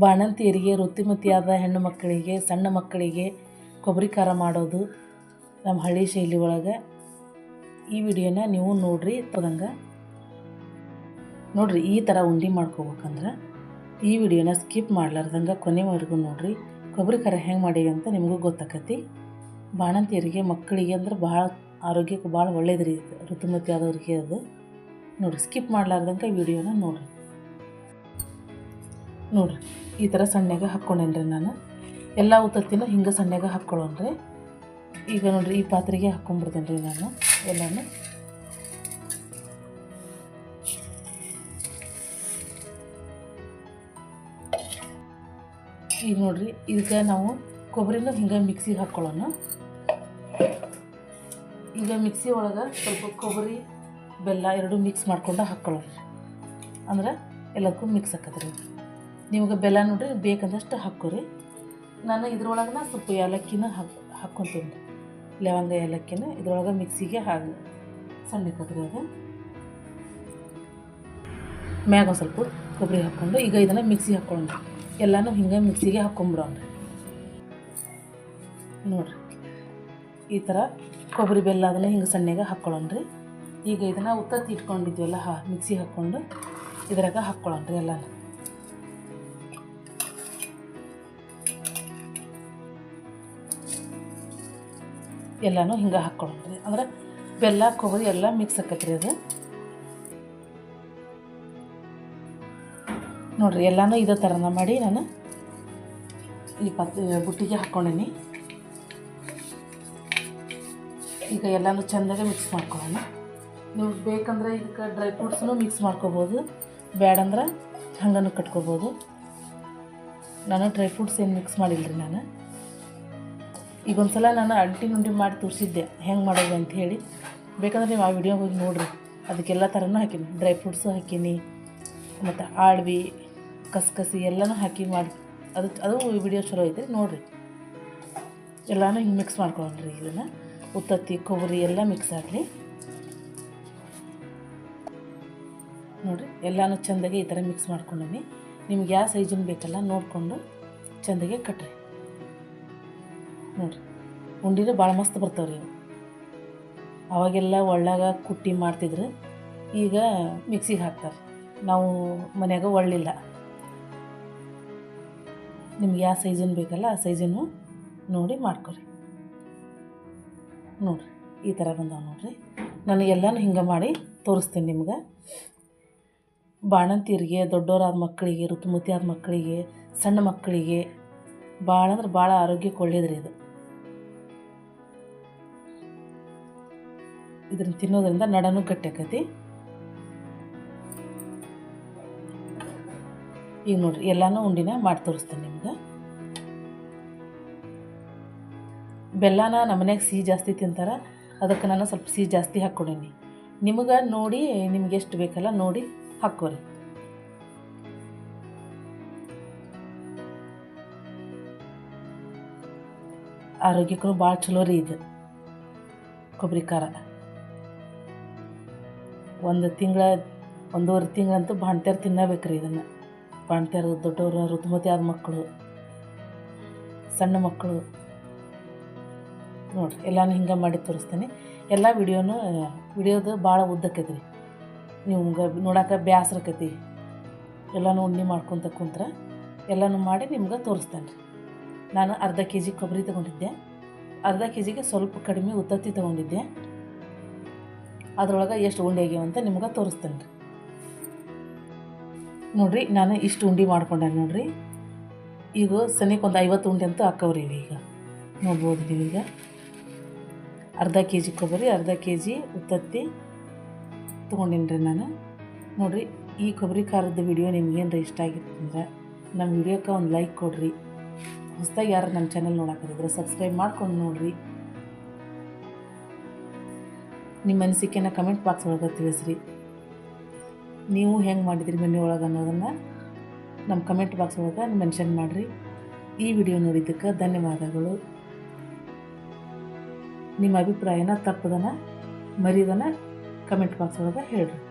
ಬಾಣಂತಿಯರಿಗೆ ಋತುಮತಿಯಾದ ಹೆಣ್ಣು ಮಕ್ಕಳಿಗೆ, ಸಣ್ಣ ಮಕ್ಕಳಿಗೆ ಕೊಬ್ಬರಿ ಖಾರ ಮಾಡೋದು ನಮ್ಮ ಹಳ್ಳಿ ಶೈಲಿ ಒಳಗೆ. ಈ ವಿಡಿಯೋನ ನೀವು ನೋಡ್ರಿ ತದಂಗೆ ನೋಡ್ರಿ, ಈ ಥರ ಉಂಡೆ ಮಾಡ್ಕೋಬೇಕಂದ್ರೆ ಈ ವಿಡಿಯೋನ ಸ್ಕಿಪ್ ಮಾಡ್ಲಾರ್ದಂಗೆ ಕೊನೆವರೆಗೂ ನೋಡ್ರಿ. ಕೊಬ್ಬರಿ ಖಾರ ಹೆಂಗೆ ಮಾಡಿ ಅಂತ ನಿಮಗೂ ಗೊತ್ತಾಕತಿ. ಬಾಣಂತಿಯರಿಗೆ, ಮಕ್ಕಳಿಗೆ ಅಂದ್ರೆ ಭಾಳ ಆರೋಗ್ಯಕ್ಕೆ ಭಾಳ ಒಳ್ಳೇದು ರೀ ಇದು. ಋತುಮತಿ ಆದವ್ರಿಗೆ ಅದು. ನೋಡಿರಿ, ಸ್ಕಿಪ್ ಮಾಡ್ಲಾರ್ದಂಗೆ ವಿಡಿಯೋನ ನೋಡ್ರಿ. ನೋಡ್ರಿ, ಈ ಥರ ಸಣ್ಣಗೆ ಹಾಕ್ಕೊಂಡೇನ್ರಿ ನಾನು. ಎಲ್ಲ ಉತ್ತತ್ತಿನ ಹಿಂಗೆ ಸಣ್ಣಗೆ ಹಾಕ್ಕೊಳ್ಳೋಣ್ರಿ ಈಗ ನೋಡ್ರಿ, ಈ ಪಾತ್ರೆಗೆ ಹಾಕ್ಕೊಂಡ್ಬಿಡ್ತೇನೆ ರೀ ನಾನು ಎಲ್ಲನೂ. ಈಗ ನೋಡ್ರಿ, ಇದಕ್ಕೆ ನಾವು ಕೊಬ್ಬರಿನ ಹಿಂಗೆ ಮಿಕ್ಸಿಗೆ ಹಾಕ್ಕೊಳ್ಳೋಣ ಈಗ ಮಿಕ್ಸಿ ಒಳಗೆ ಸ್ವಲ್ಪ ಕೊಬ್ಬರಿ, ಬೆಲ್ಲ ಎರಡು ಮಿಕ್ಸ್ ಮಾಡ್ಕೊಂಡು ಹಾಕ್ಕೊಳ್ಳೋಣ ಅಂದ್ರೆ ಎಲ್ಲಕ್ಕೂ ಮಿಕ್ಸ್ ಆಕತ್ರಿ. ನಿಮ್ಗೆ ಬೆಲ್ಲ ನೋಡ್ರಿ, ಬೇಕಂದಷ್ಟು ಹಾಕೋರಿ ನಾನು ಇದ್ರೊಳಗೆ ಸ್ವಲ್ಪ ಏಲಕ್ಕಿನ ಹಾಕ್, ಹಾಕ್ಕೊತೀನಿ. ಲವಂಗ ಏಲಕ್ಕಿನ ಇದ್ರೊಳಗೆ ಮಿಕ್ಸಿಗೆ ಹಾಕಿ ಸಣ್ಣಕ್ಕತ್ರಿ ಅದು. ಮ್ಯಾಗ ಸ್ವಲ್ಪ ಕೊಬ್ಬರಿ ಹಾಕ್ಕೊಂಡು, ಈಗ ಇದನ್ನು ಮಿಕ್ಸಿಗೆ ಹಾಕ್ಕೊಳ್ಳೋಣ ಎಲ್ಲನೂ ಹಿಂಗೆ ಮಿಕ್ಸಿಗೆ ಹಾಕ್ಕೊಂಬಿಡೋಣ. ನೋಡ್ರಿ, ಈ ಥರ ಕೊಬ್ಬರಿ ಬೆಲ್ಲ ಅದನ್ನು ಹಿಂಗೆ ಸಣ್ಣಗೆ ಹಾಕ್ಕೊಳ್ಳೋಣ ರೀ. ಈಗ ಇದನ್ನು ಉತ್ತತ್ತಿ ಇಟ್ಕೊಂಡಿದ್ವಲ್ಲ, ಹಾ, ಮಿಕ್ಸಿ ಹಾಕ್ಕೊಂಡು ಇದ್ರಾಗ ಹಾಕ್ಕೊಳ್ಳೋಣ್ರಿ ಎಲ್ಲನೂ. ಎಲ್ಲನೂ ಹಿಂಗೆ ಹಾಕ್ಕೊಳ್ಳೋಣ ಅಂದ್ರೆ ಬೆಲ್ಲ, ಕೊಬ್ಬರಿ ಎಲ್ಲ ಮಿಕ್ಸ್ ಆಕತ್ರಿ ಅದು. ನೋಡ್ರಿ, ಎಲ್ಲನೂ ಇದೇ ಥರನ ಮಾಡಿ ನಾನು ಈ ಪತ್ ಬುಟ್ಟಿಗೆ ಹಾಕ್ಕೊಂಡೀನಿ. ಈಗ ಎಲ್ಲನೂ ಚೆಂದಾಗೆ ಮಿಕ್ಸ್ ಮಾಡ್ಕೊಳ್ಳೋಣ. ನೀವು ಬೇಕಂದ್ರೆ ಇದಕ್ಕೆ ಡ್ರೈ ಫ್ರೂಟ್ಸ್ನು ಮಿಕ್ಸ್ ಮಾಡ್ಕೋಬೋದು. ಬೇಡಂದ್ರೆ ಹಂಗನೂ ಕಟ್ಕೋಬೋದು. ನಾನು ಡ್ರೈ ಫ್ರೂಟ್ಸ್ ಏನು ಮಿಕ್ಸ್ ಮಾಡಿಲ್ಲ ರೀ ನಾನು. ಈಗ ಒಂದು ಸಲ ನಾನು ಅಂಟಿ ಮುಂಡಿ ಮಾಡಿ ತೋರಿಸಿದ್ದೆ. ಹೆಂಗೆ ಮಾಡೋದು ಅಂತ ಹೇಳಿ. ಬೇಕಂದ್ರೆ ನೀವು ಆ ವಿಡಿಯೋ ಹೋಗಿ ನೋಡಿರಿ. ಅದಕ್ಕೆಲ್ಲ ಥರನೂ ಹಾಕೀನಿ. Dry fruits ಹಾಕೀನಿ. ಮತ್ತು ಆಳ್ವಿ, ಕಸಕಸಿ ಎಲ್ಲನೂ ಹಾಕಿ ಮಾಡಿ. ಅದು ಅದು ವಿಡಿಯೋ ಚಲೋ ಐತೆ. ನೋಡಿರಿ. ಎಲ್ಲನೂ ಹಿಂಗೆ ಮಿಕ್ಸ್ ಮಾಡ್ಕೊಳ್ರಿ ಇದನ್ನು. ಉತ್ತತ್ತಿ, ಕೊಬ್ಬರಿ ಎಲ್ಲ ಮಿಕ್ಸ್ ಆಗಲಿ. ನೋಡಿರಿ. ಎಲ್ಲನೂ ಚೆಂದಾಗಿ ಈ ಥರ ಮಿಕ್ಸ್ ಮಾಡ್ಕೊಂಡೀನಿ ನಿಮ್ಗೆ ಯಾವ ಸೈಜಿನ ಬೇಕಲ್ಲ ನೋಡಿಕೊಂಡು ಚೆಂದಾಗೆ ಕಟ್ರಿ. ನೋಡಿರಿ ಉಂಡಿನೂ ಭಾಳ ಮಸ್ತ್ ಬರ್ತಾವ್ರಿ ಇವು. ಅವಾಗೆಲ್ಲ ಒಳ್ಳಾಗ ಕುಟ್ಟಿ ಮಾಡ್ತಿದ್ರು. ಈಗ ಮಿಕ್ಸಿಗೆ ಹಾಕ್ತಾರೆ. ನಾವು ಮನ್ಯಾಗ ಒಳ್ಳಿಲ್ಲ. ನಿಮ್ಗೆ ಯಾವ ಸೈಜನ್ ಬೇಕಲ್ಲ ಆ ಸೈಜನ್ನು ನೋಡಿ ಮಾಡ್ಕೊರಿ. ನೋಡಿರಿ, ಈ ಥರ ಬಂದಾವೆ ನೋಡಿರಿ. ನಾನು ಎಲ್ಲನೂ ಹಿಂಗೆ ಮಾಡಿ ತೋರಿಸ್ತೀನಿ ನಿಮ್ಗೆ. ಬಾಣಂತಿಯರಿಗೆ ದೊಡ್ಡವರಾದ ಮಕ್ಕಳಿಗೆ, ಋತುಮತಿ ಆದ ಮಕ್ಕಳಿಗೆ, ಸಣ್ಣ ಮಕ್ಕಳಿಗೆ, ಭಾಳ ಅಂದ್ರೆ ಭಾಳ ಆರೋಗ್ಯಕ್ಕೆ ಒಳ್ಳೇದ್ರಿ ಇದು. ಇದನ್ನು ತಿನ್ನೋದ್ರಿಂದ ನಡನೂ ಕಟ್ಟಕತಿ ಈಗ ನೋಡ್ರಿ, ಎಲ್ಲನೂ ಉಂಡಿನ ಮಾಡಿ ತೋರಿಸ್ತೇನೆ ನಿಮ್ಗೆ. ಬೆಲ್ಲನ ನಮ್ಮ ಮನ್ಯಾಗ ಸಿಹಿ ಜಾಸ್ತಿ ತಿಂತಾರೆ, ಅದಕ್ಕೆ ನಾನು ಸ್ವಲ್ಪ ಸಿಹಿ ಜಾಸ್ತಿ ಹಾಕ್ಕೊಡೀನಿ ನಿಮಗೆ ನೋಡಿ ನಿಮ್ಗೆ ಎಷ್ಟು ಬೇಕಲ್ಲ ನೋಡಿ ಹಾಕ್ಕೋರಿ ಆರೋಗ್ಯಕ್ಕೂ ಭಾಳ ಚಲೋ ರೀ ಇದು, ಕೊಬ್ಬರಿ ಖಾರ. ಒಂದು ತಿಂಗಳ, ಒಂದೂವರೆ ತಿಂಗಳಂತೂ ಬಾಣ್ತ್ಯಾರು ತಿನ್ನಬೇಕ್ರಿ ಇದನ್ನು. ಬಾಣ್ತ್ಯಾರು ದೊಡ್ಡವರು, ಋತುಮತಿ ಆದ ಮಕ್ಕಳು, ಸಣ್ಣ ಮಕ್ಕಳು. ನೋಡಿರಿ, ಎಲ್ಲನೂ ಹಿಂಗೆ ಮಾಡಿ ತೋರಿಸ್ತೀನಿ. ಎಲ್ಲ ವಿಡಿಯೋನು, ವಿಡಿಯೋದು ಭಾಳ ಉದ್ದಕ್ಕೈತಿ ರೀ ನಿಮ್ಗೆ ನೋಡೋಕೆ ಬ್ಯಾಸ್ರ ಆಕೈತಿ ಎಲ್ಲನೂ ಉಣ್ಣಿ ಮಾಡ್ಕೊತ ಕುಂತ್ರೆ ಎಲ್ಲನೂ ಮಾಡಿ ನಿಮ್ಗೆ ತೋರಿಸ್ತೇನೆ ರೀ ನಾನು ಅರ್ಧ ಕೆ ಜಿ ಕೊಬ್ಬರಿ ತೊಗೊಂಡಿದ್ದೆ. ಅರ್ಧ ಕೆ ಜಿಗೆ ಸ್ವಲ್ಪ ಕಡಿಮೆ ಉತ್ತತ್ತಿ ತೊಗೊಂಡಿದ್ದೆ. ಅದ್ರೊಳಗೆ ಎಷ್ಟು ಉಂಡೆ ಆಗ್ಯಾವ ಅಂತ ನಿಮ್ಗೆ ತೋರಿಸ್ತೇನೆ ರೀ. ನೋಡಿರಿ, ನಾನು ಇಷ್ಟು ಉಂಡೆ ಮಾಡ್ಕೊಂಡೆ ನೋಡಿರಿ. ಈಗ ಸನಿಕ್ಕೆ ಒಂದು ಐವತ್ತು ಉಂಡೆ ಅಂತೂ ಹಾಕವ್ರಿ ಈಗ. ನೋಡ್ಬೋದು ನೀವೀಗ ಅರ್ಧ ಕೆ ಜಿ ಕೊಬ್ಬರಿ, ಅರ್ಧ ಕೆ ಜಿ ಉತ್ತತ್ತಿ ತೊಗೊಂಡೀನಿ ನಾನು. ನೋಡಿರಿ, ಈ ಕೊಬ್ಬರಿ ಖಾರದ ವಿಡಿಯೋ ನಿಮ್ಗೇನು ಇಷ್ಟ ಆಗಿತ್ತು ಅಂದ್ರೆ ನಮ್ಮ ವಿಡಿಯೋಕ್ಕೆ ಒಂದು ಲೈಕ್ ಕೊಡಿರಿ. ಹೊಸದಾಗಿ ಯಾರು ನಮ್ಮ ಚಾನಲ್ ನೋಡೋಕ್ಕಿದ್ರೆ ಸಬ್ಸ್ಕ್ರೈಬ್ ಮಾಡ್ಕೊಂಡು ನೋಡಿರಿ. ನಿಮ್ಮ ಅನಿಸಿಕೆನ ಕಮೆಂಟ್ ಬಾಕ್ಸ್ ಒಳಗೆ ತಿಳಿಸ್ರಿ. ನೀವು ಹೆಂಗೆ ಮಾಡಿದ್ರಿ ಮನೆ ಒಳಗೆ ಅನ್ನೋದನ್ನು ನಮ್ಮ ಕಮೆಂಟ್ ಬಾಕ್ಸ್ ಒಳಗೆ ಮೆನ್ಷನ್ ಮಾಡಿರಿ. ಈ ವಿಡಿಯೋ ನೋಡಿದ್ದಕ್ಕೆ ಧನ್ಯವಾದಗಳು. ನಿಮ್ಮ ಅಭಿಪ್ರಾಯನ, ತಪ್ಪದನ ಮರಿದನ ಕಮೆಂಟ್ ಬಾಕ್ಸ್ ಒಳಗೆ ಹೇಳ್ರಿ.